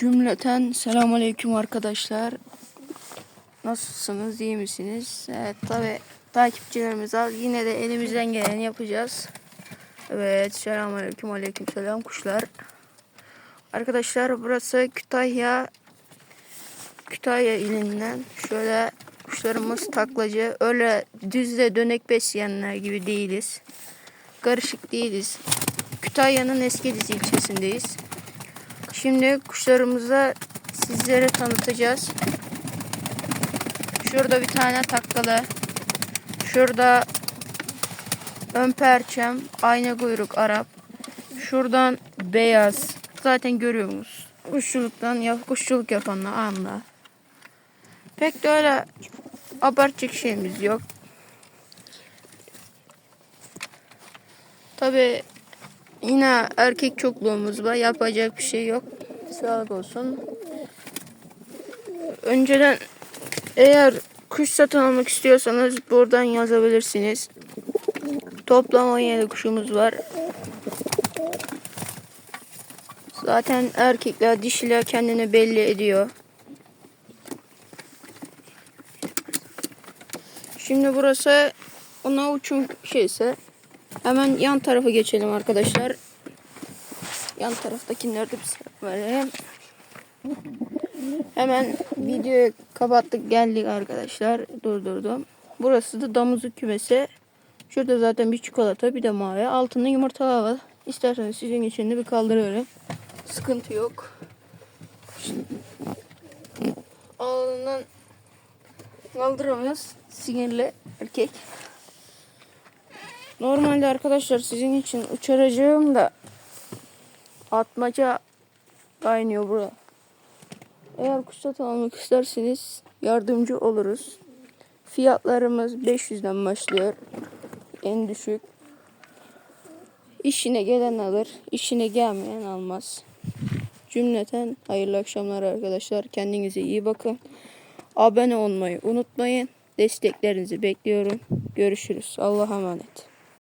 Cümleten selamünaleyküm arkadaşlar. Nasılsınız? iyi misiniz? Evet tabi takipçilerimiz az. Yine de elimizden geleni yapacağız. Evet selamünaleyküm aleyküm selam kuşlar. Arkadaşlar burası Kütahya Kütahya ilinden şöyle kuşlarımız taklacı. Öyle düzle dönek besleyenler gibi değiliz. Karışık değiliz. Kütahya'nın Eskediz ilçesindeyiz. Şimdi kuşlarımızı sizlere tanıtacağız. Şurada bir tane takkalı. Şurada ön perçem, ayna kuyruk Arap. Şuradan beyaz. Zaten görüyorsunuz. Kuşçuluktan ya kuşçuluk yapanlar anla. Pek de öyle abartacak şeyimiz yok. Tabi yine erkek çokluğumuz var. Yapacak bir şey yok. Sağlık olsun. Önceden eğer kuş satın almak istiyorsanız buradan yazabilirsiniz. Toplam 17 kuşumuz var. Zaten erkekler dişiler kendini belli ediyor. Şimdi burası ona uçum şeyse hemen yan tarafa geçelim arkadaşlar. Yan taraftakilerde bir selam verelim. Hemen videoyu kapattık geldik arkadaşlar. Durdurdum. Burası da damızlık kümesi. Şurada zaten bir çikolata bir de mavi. Altında yumurtalar var. İsterseniz sizin için de bir kaldırıyorum. Sıkıntı yok. Ağından kaldıramıyoruz. Sinirli erkek. Normalde arkadaşlar sizin için uçuracağım da atmaca kaynıyor burada. Eğer kuş satın almak isterseniz yardımcı oluruz. Fiyatlarımız 500'den başlıyor. En düşük. İşine gelen alır, işine gelmeyen almaz. Cümleten hayırlı akşamlar arkadaşlar. Kendinize iyi bakın. Abone olmayı unutmayın. Desteklerinizi bekliyorum. Görüşürüz. Allah'a emanet.